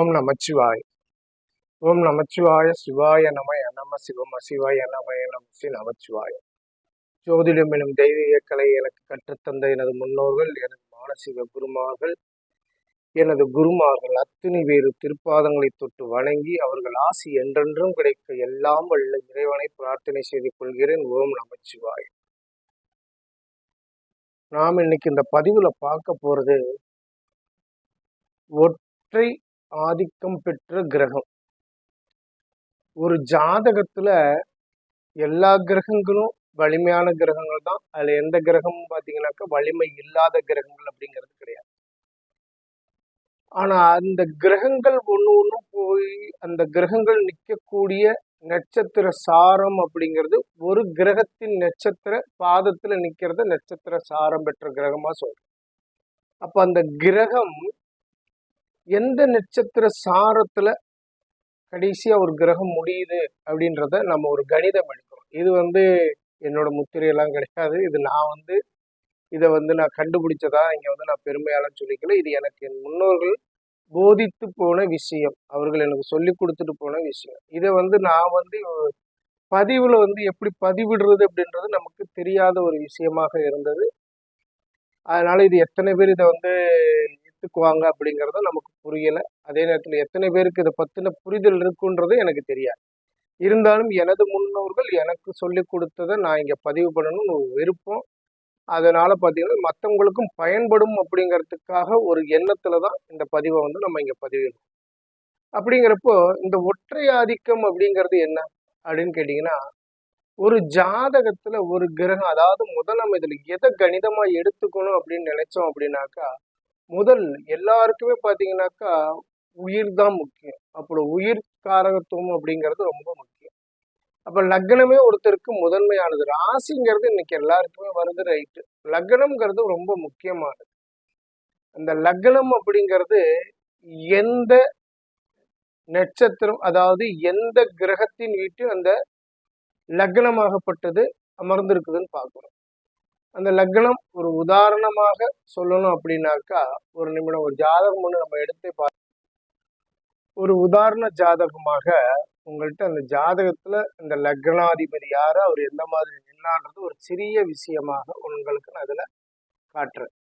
ஓம் நமச்சிவாய். ஓம் நமச்சிவாய சிவாய நம நம சிவம் அசிவாய நமய நம சி நமச்சிவாய. ஜோதிடம் எனும் தெய்வீக கலை எனக்கு கற்றுத்தந்த எனது முன்னோர்கள் எனது மானசீக குருமார்கள் எனது குருமார்கள் அத்தனை வேறு திருப்பாதங்களை தொட்டு வணங்கி அவர்கள் ஆசி என்றென்றும் கிடைக்க எல்லாம் வல்ல இறைவனை பிரார்த்தனை செய்து கொள்கிறேன். ஓம் நமச்சிவாய். நாம் இன்னைக்கு இந்த பதிவுல பார்க்க போறது ஒற்றை ஆதிக்கம் பெற்ற கிரகம். ஒரு ஜாதகத்துல எல்லா கிரகங்களும் வலிமையான கிரகங்கள் தான். அதுல எந்த கிரகமும் பாத்தீங்கன்னாக்கா வலிமை இல்லாத கிரகங்கள் அப்படிங்கிறது கிடையாது. ஆனா அந்த கிரகங்கள் ஒன்று ஒன்றும் போய் அந்த கிரகங்கள் நிற்கக்கூடிய நட்சத்திர சாரம் அப்படிங்கிறது ஒரு கிரகத்தின் நட்சத்திர பாதத்துல நிக்கிறத நட்சத்திர சாரம் பெற்ற கிரகமா சொல்றோம் அப்ப அந்த கிரகம் எந்த நட்சத்திர சாரத்துல கடைசியா ஒரு கிரகம் முடியுது அப்படின்றத நம்ம ஒரு கணிதம் எடுக்கிறோம். இது வந்து என்னோட முத்திரையெல்லாம் கிடையாது. இது நான் வந்து இதை வந்து நான் கண்டுபிடிச்சதா இங்க வந்து நான் பெருமையாலும் சொல்லிக்கல. இது எனக்கு என் முன்னோர்கள் போதித்து போன விஷயம். அவர்கள் எனக்கு சொல்லி கொடுத்துட்டு போன விஷயம். இதை வந்து நான் வந்து பதிவுல வந்து எப்படி பதிவிடுறது அப்படின்றது நமக்கு தெரியாத ஒரு விஷயமாக இருந்தது. அதனால இது எத்தனை பேர் இதை வந்து எடுத்துக்குவாங்க அப்படிங்கிறத நமக்கு புரியலை. அதே நேரத்தில் எத்தனை பேருக்கு இதை பற்றின புரிதல் இருக்குன்றது எனக்கு தெரியாது. இருந்தாலும் எனது முன்னோர்கள் எனக்கு சொல்லி கொடுத்ததை நான் இங்கே பதிவு பண்ணணும்னு ஒரு விருப்பம். அதனால் பார்த்தீங்கன்னா மற்றவங்களுக்கும் பயன்படும் அப்படிங்கிறதுக்காக ஒரு எண்ணத்தில் தான் இந்த பதிவை வந்து நம்ம இங்கே பதிவிடணும் அப்படிங்கிறப்போ இந்த ஒற்றை ஆதிக்கம் அப்படிங்கிறது என்ன அப்படின்னு கேட்டிங்கன்னா ஒரு ஜாதகத்தில் ஒரு கிரகம் அதாவது முதல் நம்ம இதில் எதை கணிதமாக எடுத்துக்கணும் அப்படின்னு நினைச்சோம் அப்படின்னாக்கா முதல் எல்லாருக்குமே பார்த்தீங்கன்னாக்கா உயிர் தான் முக்கியம். அப்புறம் உயிர் காரகத்துவம் அப்படிங்கிறது ரொம்ப முக்கியம். அப்போ லக்னமே ஒருத்தருக்கு முதன்மையானது. ராசிங்கிறது இன்னைக்கு எல்லாருக்குமே வருது ரைட்டு லக்னம்ங்கிறது ரொம்ப முக்கியமானது. அந்த லக்னம் அப்படிங்கிறது எந்த நட்சத்திரம் அதாவது எந்த கிரகத்தின் வீட்டு அந்த லக்னமாகப்பட்டது அமர்ந்திருக்குதுன்னு பார்க்குறோம் அந்த லக்னம் ஒரு உதாரணமாக சொல்லணும் அப்படின்னாக்கா ஒரு நிமிடம் ஒரு ஜாதகம் ஒன்று நம்ம எடுத்து பார்த்து ஒரு உதாரண ஜாதகமாக உங்கள்கிட்ட அந்த ஜாதகத்துல இந்த லக்னாதிபதி யாரு அவர் எந்த மாதிரி நின்னான்றது ஒரு சிறிய விஷயமாக உங்களுக்கு நான் அதுல காட்டுறேன்.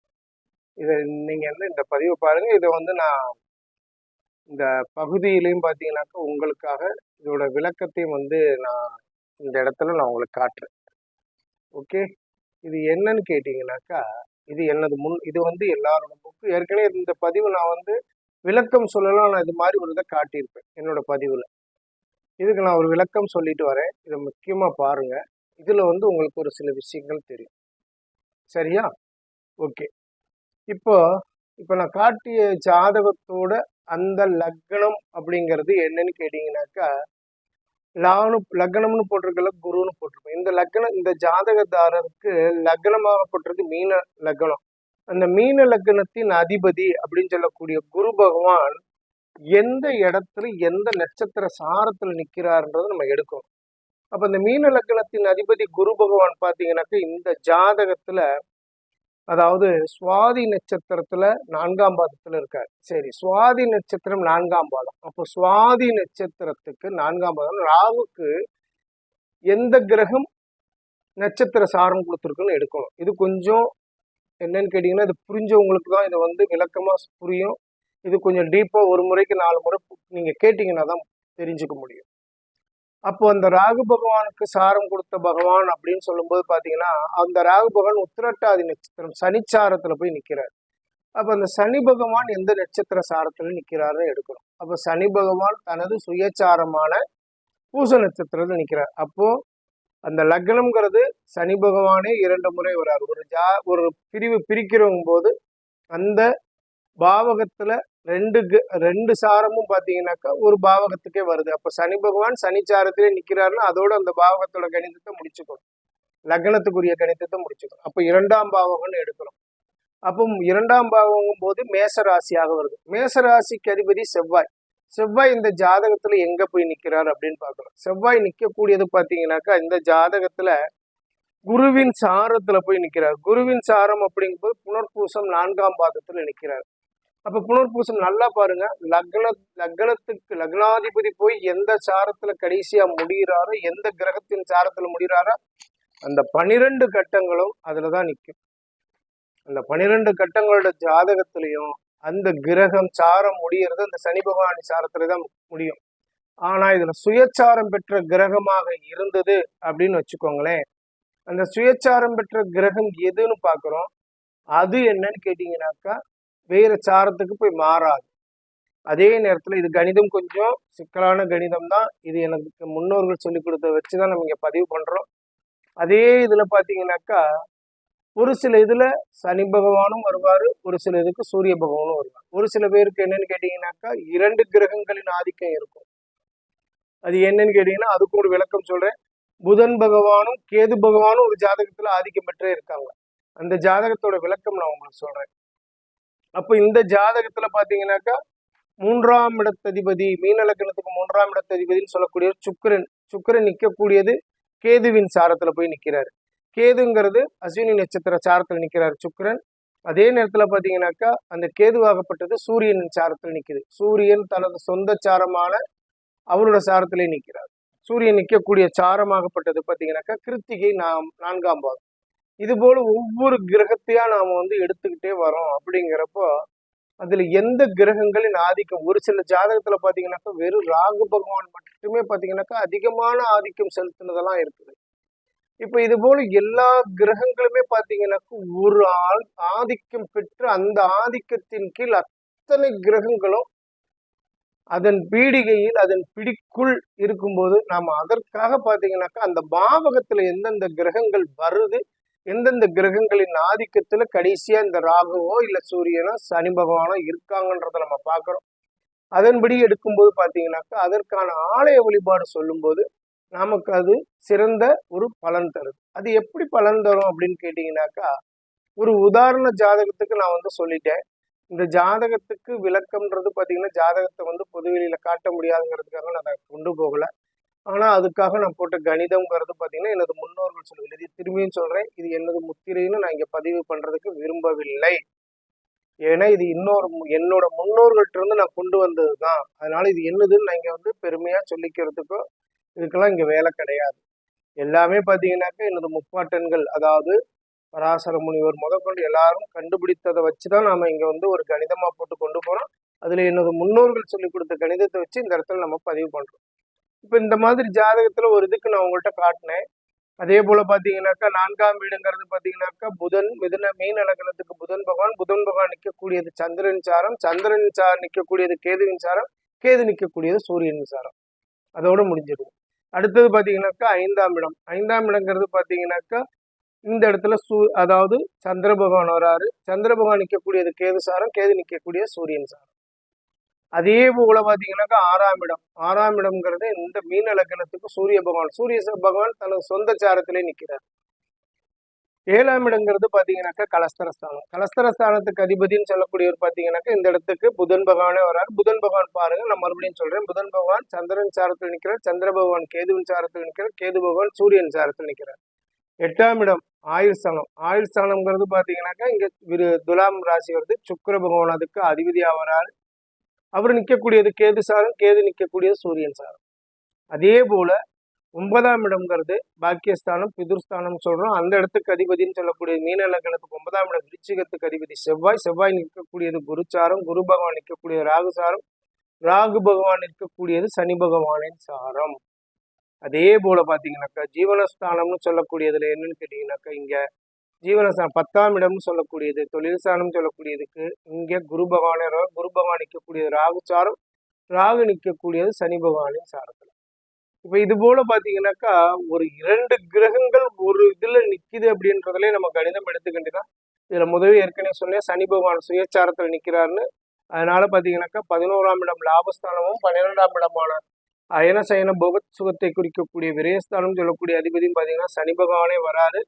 இதை நீங்க வந்து இந்த பதிவு பாருங்க. இதை வந்து நான் இந்த பகுதியிலையும் பார்த்தீங்கன்னாக்கா உங்களுக்காக இதோட விளக்கத்தையும் வந்து நான் இந்த இடத்துல நான் உங்களுக்கு காட்டுறேன். ஓகே? இது என்னன்னு கேட்டிங்கனாக்கா இது என்னது முன் இது வந்து எல்லாரோட புக்கு. ஏற்கனவே இந்த பதிவு நான் வந்து விளக்கம் சொல்லலாம். நான் இது மாதிரி ஒரு இதை காட்டியிருப்பேன் என்னோட பதிவில். இதுக்கு நான் ஒரு விளக்கம் சொல்லிட்டு வரேன். இதை முக்கியமாக பாருங்க. இதில் வந்து உங்களுக்கு ஒரு சில விஷயங்கள் தெரியும். சரியா? ஓகே. இப்போ இப்போ நான் காட்டிய ஜாதகத்தோட அந்த லக்னம் அப்படிங்கிறது என்னன்னு கேட்டிங்கனாக்கா லானு லக்னம்னு போட்டிருக்கல குருன்னு போட்டிருக்கோம். இந்த லக்னம் இந்த ஜாதகதாரருக்கு லக்னமாகப்பட்டிருக்கு மீன லக்னம். அந்த மீன லக்னத்தின் அதிபதி அப்படின்னு சொல்லக்கூடிய குரு பகவான் எந்த இடத்துல எந்த நட்சத்திர சாரத்துல நிற்கிறாருன்றதை நம்ம எடுக்கணும். அப்ப இந்த மீன லக்னத்தின் அதிபதி குரு பகவான் பார்த்தீங்கன்னாக்க இந்த ஜாதகத்துல அதாவது சுவாதி நட்சத்திரத்துல நான்காம் பாதத்துல இருக்காரு. சரி சுவாதி நட்சத்திரம் நான்காம் பாதம். அப்போ சுவாதி நட்சத்திரத்துக்கு நான்காம் பாதம். ராகுக்கு எந்த கிரகம் நட்சத்திர சாரம் கொடுத்துருக்குன்னு எடுக்கணும். இது கொஞ்சம் என்னன்னு கேட்டீங்கன்னா இது புரிஞ்சவங்களுக்கு தான் இதை வந்து விளக்கமா புரியும். இது கொஞ்சம் டீப்பா ஒரு முறைக்கு நாலு முறை நீங்க கேட்டீங்கன்னா தான் தெரிஞ்சுக்க முடியும். அப்போ அந்த ராகு பகவானுக்கு சாரம் கொடுத்த பகவான் அப்படின்னு சொல்லும்போது பார்த்தீங்கன்னா அந்த ராகு பகவான் உத்திரட்டாதி நட்சத்திரம் சனிச்சாரத்தில் போய் நிற்கிறார் அப்போ அந்த சனி பகவான் எந்த நட்சத்திர சாரத்தில் நிற்கிறாருன்னு எடுக்கணும். அப்போ சனி பகவான் தனது சுயச்சாரமான பூச நட்சத்திரத்தில் நிற்கிறார் அப்போ அந்த லக்னம்ங்கிறது சனி பகவானே இரண்டு முறை வராரு. ஒரு ஜா ஒரு பிரிவு பிரிக்கிறவங்க போது அந்த பாவகத்தில் ரெண்டு ரெண்டு சாரமும் பார்த்தீங்கன்னாக்கா ஒரு பாவகத்துக்கே வருது. அப்போ சனி பகவான் சனிச்சாரத்திலே நிற்கிறாருன்னா அதோட அந்த பாவகத்தோட கணிதத்தை முடிச்சுக்கணும். லக்னத்துக்குரிய கணிதத்தை முடிச்சுக்கணும். அப்போ இரண்டாம் பாவகம்னு எடுக்கணும் அப்போ இரண்டாம் பாவகம் போது மேச ராசியாக வருது. மேச ராசிக்கு அதிபதி செவ்வாய். செவ்வாய் இந்த ஜாதகத்துல எங்க போய் நிக்கிறார் அப்படின்னு பாக்கணும் செவ்வாய் நிக்கக்கூடியது பாத்தீங்கன்னாக்கா இந்த ஜாதகத்துல குருவின் சாரத்துல போய் நிக்கிறார். குருவின் சாரம் அப்படிங்கும்போது புனர்பூசம் நான்காம் பாகத்துல நிக்கிறார். அப்ப புனர்பூசம் நல்லா பாருங்க. லக்ன லக்னத்துக்கு லக்னாதிபதி போய் எந்த சாரத்துல கடைசியா முடிகிறாரோ எந்த கிரகத்தின் சாரத்துல முடிகிறாரோ அந்த பனிரெண்டு கட்டங்களும் அதுலதான் நிற்கும் அந்த பனிரெண்டு கட்டங்களோட ஜாதகத்திலையும் அந்த கிரகம் சாரம் முடிகிறது அந்த சனி பகவான் சாரத்துல தான் முடியும். ஆனா இதுல சுயச்சாரம் பெற்ற கிரகமாக இருந்தது அப்படின்னு வச்சுக்கோங்களேன். அந்த சுயச்சாரம் பெற்ற கிரகம் எதுன்னு பாக்குறோம். அது என்னன்னு கேட்டீங்கன்னாக்கா வேற சாரத்துக்கு போய் மாறாது. அதே நேரத்துல இது கணிதம் கொஞ்சம் சிக்கலான கணிதம் தான் இது எனக்கு முன்னோர்கள் சொல்லி கொடுத்த வச்சுதான் நம்ம இங்க பதிவு பண்றோம். அதே இதுல பாத்தீங்கன்னாக்கா ஒரு சில இதுல சனி பகவானும் வருவாரு ஒரு சில இதுக்கு சூரிய பகவானும் வருவார். ஒரு சில பேருக்கு என்னன்னு கேட்டீங்கன்னாக்கா இரண்டு கிரகங்களின் ஆதிக்கம் இருக்கும். அது என்னன்னு கேட்டீங்கன்னா அதுக்கு ஒரு விளக்கம் சொல்றேன். புதன் பகவானும் கேது பகவானும் ஒரு ஜாதகத்துல ஆதிக்கம் பெற்றே இருக்காங்க. அந்த ஜாதகத்தோட விளக்கம் நான் உங்களுக்கு சொல்றேன். அப்போ இந்த ஜாதகத்துல பாத்தீங்கன்னாக்கா மூன்றாம் இடத்ததிபதி மீன லக்னத்துக்கு மூன்றாம் இடத்ததிபதினு சொல்லக்கூடிய சுக்கரன் சுக்கரன் நிற்கக்கூடியது கேதுவின் சாரத்துல போய் நிற்கிறாரு கேதுங்கிறது அஸ்வினி நட்சத்திர சாரத்துல நிற்கிறார் சுக்கரன். அதே நேரத்துல பாத்தீங்கன்னாக்கா அந்த கேதுவாகப்பட்டது சூரியனின் சாரத்தில் நிக்குது. சூரியன் தனது சொந்த சாரமான அவரோட சாரத்திலே நிற்கிறார் சூரியன் நிற்கக்கூடிய சாரமாகப்பட்டது பாத்தீங்கன்னாக்கா கிருத்திகை நாம் நான்காம் பாகம். இது போல ஒவ்வொரு கிரகத்தையா நாம வந்து எடுத்துக்கிட்டே வரோம் அப்படிங்கிறப்போ அதுல எந்த கிரகங்களின் ஆதிக்கம்? ஒரு சில ஜாதகத்துல பாத்தீங்கன்னாக்கா வெறும் ராகு பகவான் மட்டுமே பாத்தீங்கன்னாக்கா அதிகமான ஆதிக்கம் செலுத்தினதெல்லாம் இருக்குது. இப்ப இது போல எல்லா கிரகங்களுமே பாத்தீங்கன்னாக்கா ஒரு ஆள் ஆதிக்கம் பெற்று அந்த ஆதிக்கத்தின் கீழ் அத்தனை கிரகங்களும் அதன் பீடிகையில் அதன் பிடிக்குள் இருக்கும்போது நாம் அதற்காக பாத்தீங்கன்னாக்கா அந்த பாவகத்துல எந்தெந்த கிரகங்கள் வருது எந்தெந்த கிரகங்களின் ஆதிக்கத்துல கடைசியா இந்த ராகுவோ இல்ல சூரியனோ சனி பகவானோ இருக்காங்கன்றத நம்ம பார்க்கிறோம் அதன்படி எடுக்கும்போது பாத்தீங்கன்னாக்கா அதற்கான ஆலய வழிபாடு சொல்லும்போது நமக்கு அது சிறந்த ஒரு பலன் தருது. அது எப்படி பலன் தரும் அப்படின்னு கேட்டிங்கனாக்கா ஒரு உதாரண ஜாதகத்துக்கு நான் வந்து சொல்லிட்டேன். இந்த ஜாதகத்துக்கு விளக்கம்ன்றது பார்த்தீங்கன்னா ஜாதகத்தை வந்து பொதுவெளியில காட்ட முடியாதுங்கிறதுக்காக நான் அதை கொண்டு போகல. ஆனால் அதுக்காக நான் போட்ட கணிதம்ங்கிறது பார்த்தீங்கன்னா எனது முன்னோர்கள் சொல்லவில்லை இது திரும்பியும் சொல்கிறேன் இது எனது முத்திரைன்னு நான் இங்கே பதிவு பண்ணுறதுக்கு விரும்பவில்லை. ஏன்னா இது இன்னொரு என்னோட முன்னோர்கள்ட்ட இருந்து நான் கொண்டு வந்தது தான் அதனால இது என்னதுன்னு நான் இங்கே வந்து பெருமையாக சொல்லிக்கிறதுக்கோ இதுக்கெல்லாம் இங்கே வேலை கிடையாது. எல்லாமே பார்த்தீங்கன்னாக்கா எனது முப்பாட்டன்கள் அதாவது பராசர முனிவர் முதற்கொண்டு எல்லாரும் கண்டுபிடித்ததை வச்சு தான் நாம் இங்கே வந்து ஒரு கணிதமாக போட்டு கொண்டு போகிறோம் அதில் எனது முன்னோர்கள் சொல்லி கொடுத்த கணிதத்தை வச்சு இந்த இடத்துல நம்ம பதிவு பண்ணுறோம் இப்போ இந்த மாதிரி ஜாதகத்தில் ஒரு இதுக்கு நான் உங்கள்கிட்ட காட்டினேன். அதே போல் பார்த்தீங்கன்னாக்கா நான்காம் வீடுங்கிறது பார்த்தீங்கன்னாக்கா புதன் மிதன மீன் அலகணத்துக்கு புதன் பகவான். புதன் பகவான் நிற்கக்கூடியது சந்திரன் சாரம். சந்திரன் சார் நிற்கக்கூடியது கேதுவின் சாரம். கேது நிற்கக்கூடியது சூரியன் சாரம். அதோடு முடிஞ்சிடும். அடுத்தது பார்த்தீங்கன்னாக்கா ஐந்தாம் இடம். ஐந்தாம் இடங்கிறது பார்த்தீங்கன்னாக்கா இந்த இடத்துல சூ அதாவது சந்திர பகவான் வராரு. சந்திர பகவான் நிற்கக்கூடியது கேது சாரம். கேது நிற்கக்கூடிய சூரியன் சாரம். அதே போல பாத்தீங்கன்னாக்கா ஆறாம் இடம். ஆறாம் இடம்ங்கிறது இந்த மீன லக்னத்துக்கு சூரிய பகவான். சூரிய பகவான் தனது சொந்த சாரத்திலே நிற்கிறார் ஏழாம் இடங்கிறது பாத்தீங்கன்னாக்கா கலஸ்தரஸ்தானம். கலஸ்தரஸ்தானத்துக்கு அதிபதினு சொல்லக்கூடியவர் பாத்தீங்கன்னாக்கா இந்த இடத்துக்கு புதன் பகவானே வராரு புதன் பகவான் பாருங்க நான் மறுபடியும் சொல்றேன். புதன் பகவான் சந்திரன் சாரத்தில் நிற்கிறார் சந்திர பகவான் கேதுவின் சாரத்தில் நிற்கிறார் கேது பகவான் சூரியன் சாரத்தில் நிற்கிறார் எட்டாம் இடம் ஆயுள் ஸ்தானம். ஆயுள் ஸ்தானம்ங்கிறது பாத்தீங்கன்னாக்கா இங்க விரு துலாம் ராசி வருது. சுக்கர பகவான் அதுக்கு அதிபதியா வராரு அவர் நிற்கக்கூடியது கேது சாரம் கேது நிற்கக்கூடியது சூரியன் சாரம். அதே போல ஒன்பதாம் இடம்ங்கிறது பாக்கியஸ்தானம் பிதுர்ஸ்தானம் சொல்றோம். அந்த இடத்துக்கு அதிபதினு சொல்லக்கூடிய மீன லக்னத்துக்கு ஒன்பதாம் இடம் விருச்சிகத்துக்கு அதிபதி செவ்வாய். செவ்வாய் நிற்கக்கூடியது குருச்சாரம் குரு பகவான் நிற்கக்கூடிய ராகு சாரம். ராகு பகவான் நிற்கக்கூடியது சனி பகவானின் சாரம். அதே போல பாத்தீங்கன்னாக்கா ஜீவனஸ்தானம்னு சொல்லக்கூடியதுல என்னன்னு கேட்டீங்கன்னாக்கா இங்க ஜீவனஸ்தானம் பத்தாம் இடம்னு சொல்லக்கூடியது தொழில் சாணம் சொல்லக்கூடியதுக்கு இங்கே குரு பகவானே குரு பகவான் நிற்கக்கூடியது ராகு சாரம் ராகு நிற்கக்கூடியது சனி பகவானின் சாரத்தில். இப்போ இது போல பார்த்தீங்கன்னாக்கா ஒரு இரண்டு கிரகங்கள் ஒரு இதில் நிற்கிது அப்படின்றதுலேயே நம்ம கணிதம் எடுத்துக்கிட்டுதான் இதில் முதவே ஏற்கனவே சொன்னேன் சனி பகவான் சுயச்சாரத்தில் நிக்கிறாருன்னு. அதனால பார்த்தீங்கன்னாக்கா பதினோராம் இடம் லாபஸ்தானமும் பன்னிரெண்டாம் இடமான அயன சயன போகத் சுகத்தை குறிக்கக்கூடிய விரயஸ்தானம் சொல்லக்கூடிய அதிபதியும் பார்த்தீங்கன்னா சனி பகவானே வராது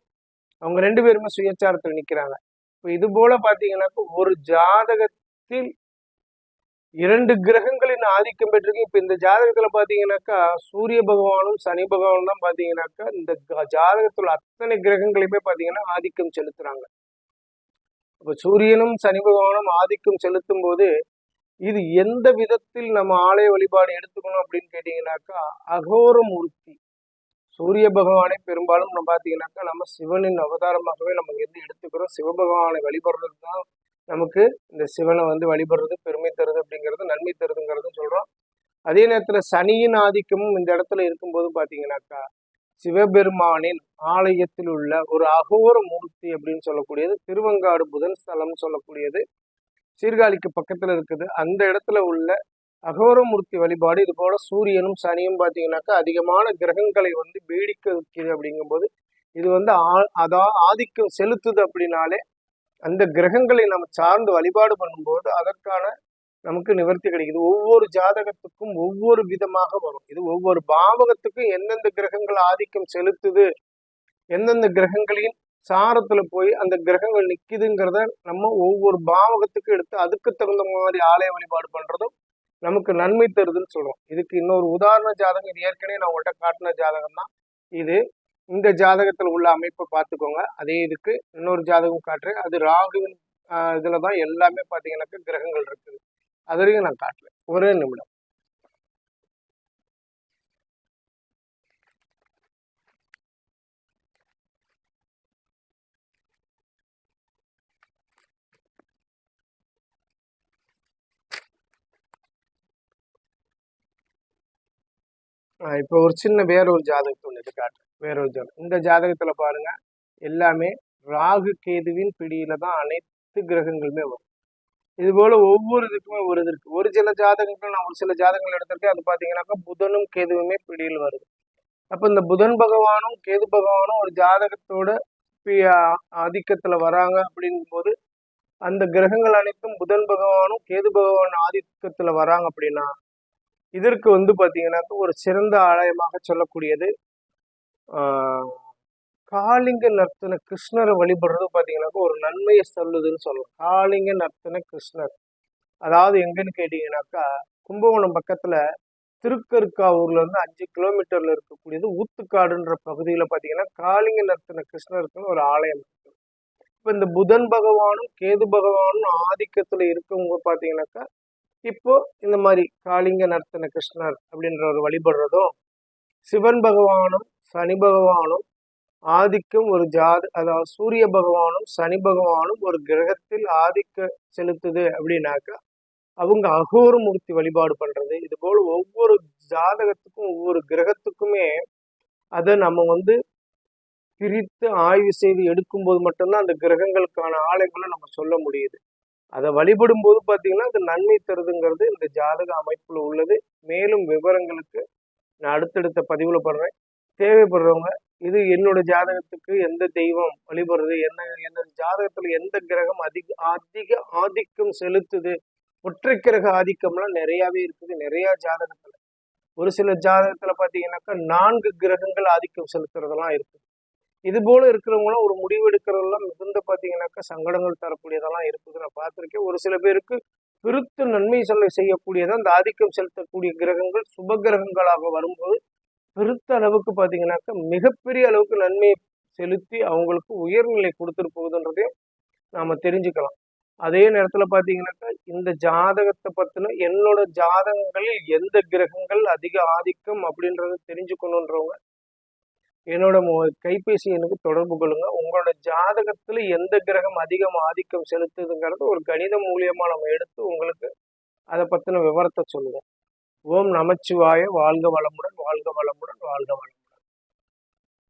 அவங்க ரெண்டு பேருமே சுயச்சாரத்தில் நிற்கிறாங்க இப்போ இது போல பார்த்தீங்கன்னாக்கா ஒரு ஜாதகத்தில் இரண்டு கிரகங்களின் ஆதிக்கம் பெற்றிருக்கு. இப்போ இந்த ஜாதகத்தில் பார்த்தீங்கன்னாக்கா சூரிய பகவானும் சனி பகவானும் தான் பார்த்தீங்கன்னாக்கா இந்த ஜாதகத்தில் அத்தனை கிரகங்களையுமே பார்த்தீங்கன்னா ஆதிக்கம் செலுத்துறாங்க. இப்போ சூரியனும் சனி பகவானும் ஆதிக்கம் செலுத்தும் போது இது எந்த விதத்தில் நம்ம ஆலய வழிபாடு எடுத்துக்கணும் அப்படின்னு கேட்டீங்கன்னாக்கா அகோர மூர்த்தி. சூரிய பகவானை பெரும்பாலும் நம்ம பார்த்தீங்கன்னாக்கா நம்ம சிவனின் அவதாரமாகவே நம்ம இருந்து எடுத்துக்கிறோம். சிவபகவானை வழிபடுறது தான் நமக்கு இந்த சிவனை வந்து வழிபடுறது பெருமை தருது அப்படிங்கிறது நன்மை தருதுங்கிறது சொல்கிறோம் அதே நேரத்தில் சனியின் ஆதிக்கமும் இந்த இடத்துல இருக்கும்போது பார்த்தீங்கன்னாக்கா சிவபெருமானின் ஆலயத்தில் உள்ள ஒரு அகோர மூர்த்தி அப்படின்னு சொல்லக்கூடியது திருவங்காடு புதன் ஸ்தலம் சொல்லக்கூடியது சீர்காழிக்கு பக்கத்தில் இருக்குது. அந்த இடத்துல உள்ள அகோரமூர்த்தி வழிபாடு இது போல சூரியனும் சனியும் பார்த்தீங்கன்னாக்கா அதிகமான கிரகங்களை வந்து பீடிக்க வைக்குது அப்படிங்கும்போது இது வந்து ஆ அதா ஆதிக்கம் செலுத்துது அப்படின்னாலே அந்த கிரகங்களை நம்ம சார்ந்து வழிபாடு பண்ணும்போது அதற்கான நமக்கு நிவர்த்தி கிடைக்குது. ஒவ்வொரு ஜாதகத்துக்கும் ஒவ்வொரு விதமாக வரும். இது ஒவ்வொரு பாவகத்துக்கும் எந்தெந்த கிரகங்கள் ஆதிக்கம் செலுத்துது எந்தெந்த கிரகங்களின் சாரத்துல போய் அந்த கிரகங்கள் நிக்குதுங்கிறத நம்ம ஒவ்வொரு பாவகத்துக்கும் எடுத்து அதுக்கு தகுந்த மாதிரி ஆலய வழிபாடு பண்றதும் நமக்கு நன்மை தருதுன்னு சொல்றோம். இதுக்கு இன்னொரு உதாரண ஜாதகம் இது ஏற்கனவே நான் உங்கள்கிட்ட காட்டின ஜாதகம் தான். இது இந்த ஜாதகத்தில் உள்ள அமைப்பை பார்த்துக்கோங்க. அதே இதுக்கு இன்னொரு ஜாதகம் காட்டுறேன். அது ராகுவின் இதில் தான் எல்லாமே பார்த்தீங்கன்னாக்கா கிரகங்கள் இருக்குது. அது வரைக்கும் நான் காட்டுறேன் ஒரே நிமிடம். இப்போ ஒரு சின்ன வேறொரு ஜாதகத்தை ஒன்று இது காட்டுறேன். வேற ஒரு ஜாதகம். இந்த ஜாதகத்தில் பாருங்க எல்லாமே ராகு கேதுவின் பிடியில தான் அனைத்து கிரகங்களுமே வரும். இது போல ஒவ்வொரு இதுக்குமே ஒரு இது இருக்கு. ஒரு சில ஜாதகங்கள் நான் ஒரு சில ஜாதகங்கள் எடுத்திருக்கேன். அது பார்த்தீங்கன்னாக்கா புதனும் கேதுவுமே பிடியில் வருது. அப்போ இந்த புதன் பகவானும் கேது பகவானும் ஒரு ஜாதகத்தோட ஆதிக்கத்தில் வராங்க அப்படிங்கும்போது அந்த கிரகங்கள் அனைத்தும் புதன் பகவானும் கேது பகவான் ஆதிக்கத்தில் வராங்க அப்படின்னா இதற்கு வந்து பார்த்தீங்கன்னாக்க ஒரு சிறந்த ஆலயமாக சொல்லக்கூடியது காளிங்க நர்த்தன கிருஷ்ணரை வழிபடுறது பார்த்தீங்கன்னாக்க ஒரு நன்மையை சொல்லுதுன்னு சொல்லலாம். காளிங்க நர்த்தன கிருஷ்ணர். அதாவது எங்கன்னு கேட்டீங்கன்னாக்கா கும்பகோணம் பக்கத்தில் திருக்கருக்காவூர்ல இருந்து அஞ்சு கிலோமீட்டர்ல இருக்கக்கூடியது ஊத்துக்காடுன்ற பகுதியில் பார்த்தீங்கன்னா காளிங்க நர்த்தன கிருஷ்ணருக்குன்னு ஒரு ஆலயம் இருக்கு. இப்போ இந்த புதன் பகவானும் கேது பகவானும் ஆதிக்கத்தில் இருக்கவங்க பார்த்தீங்கன்னாக்கா இப்போ இந்த மாதிரி காளிங்க நர்த்தன கிருஷ்ணர் அப்படின்ற ஒரு வழிபடுறதும் சிவன் பகவானும் சனி பகவானும் ஆதிக்கம் ஒரு ஜாத அதாவது சூரிய பகவானும் சனி பகவானும் ஒரு கிரகத்தில் ஆதிக்க செலுத்துது அப்படின்னாக்கா அவங்க அகோர மூர்த்தி வழிபாடு பண்றது. இது போல ஒவ்வொரு ஜாதகத்துக்கும் ஒவ்வொரு கிரகத்துக்குமே அதை நம்ம வந்து பிரித்து ஆய்வு செய்து எடுக்கும்போது மட்டும்தான் அந்த கிரகங்களுக்கான ஆலைகளை நம்ம சொல்ல முடியுது. அதை வழிபடும் போது பார்த்தீங்கன்னா அது நன்மை தருதுங்கிறது இந்த ஜாதக அமைப்பில் உள்ளது. மேலும் விவரங்களுக்கு நான் அடுத்தடுத்த பதிவில் படுறேன். தேவைப்படுறவங்க இது என்னோட ஜாதகத்துக்கு எந்த தெய்வம் வழிபடுறது என்ன என்னோட ஜாதகத்தில் எந்த கிரகம் அதிக அதிக ஆதிக்கம் செலுத்துது? ஒற்றை கிரக ஆதிக்கம்லாம் நிறையாவே இருக்குது நிறையா ஜாதகத்தில். ஒரு சில ஜாதகத்தில் பார்த்தீங்கன்னாக்கா நான்கு கிரகங்கள் ஆதிக்கம் செலுத்துறதெல்லாம் இருக்குது. இது போல இருக்கிறவங்களாம் ஒரு முடிவு எடுக்கிறதெல்லாம் மிகுந்த பார்த்தீங்கன்னாக்கா சங்கடங்கள் தரக்கூடியதெல்லாம் இருக்குது. நான் பார்த்துருக்கேன். ஒரு சில பேருக்கு பிரித்து நன்மை சொல்ல செய்யக்கூடியதான் அந்த ஆதிக்கம் செலுத்தக்கூடிய கிரகங்கள் சுப கிரகங்களாக வரும்போது பெருத்த அளவுக்கு பார்த்தீங்கன்னாக்கா மிகப்பெரிய அளவுக்கு நன்மை செலுத்தி அவங்களுக்கு உயர்நிலை கொடுத்துட்டு போகுதுன்றதையும் நாம் தெரிஞ்சுக்கலாம். அதே நேரத்தில் பார்த்தீங்கன்னாக்கா இந்த ஜாதகத்தை பற்றின என்னோட ஜாதகங்களில் எந்த கிரகங்கள் அதிக ஆதிக்கம் அப்படின்றத தெரிஞ்சுக்கணுன்றவங்க என்னோட கைபேசி எனக்கு தொடர்பு கொள்ளுங்க. உங்களோட ஜாதகத்துல எந்த கிரகம் அதிகம் ஆதிக்கம் செலுத்துதுங்கிறது ஒரு கணிதம் மூலியமா நம்ம எடுத்து உங்களுக்கு அதை பத்தின விவரத்தை சொல்லுவோம் ஓம் நமச்சிவாய. வாழ்க வளமுடன் வாழ்க வளமுடன் வாழ்க வளம்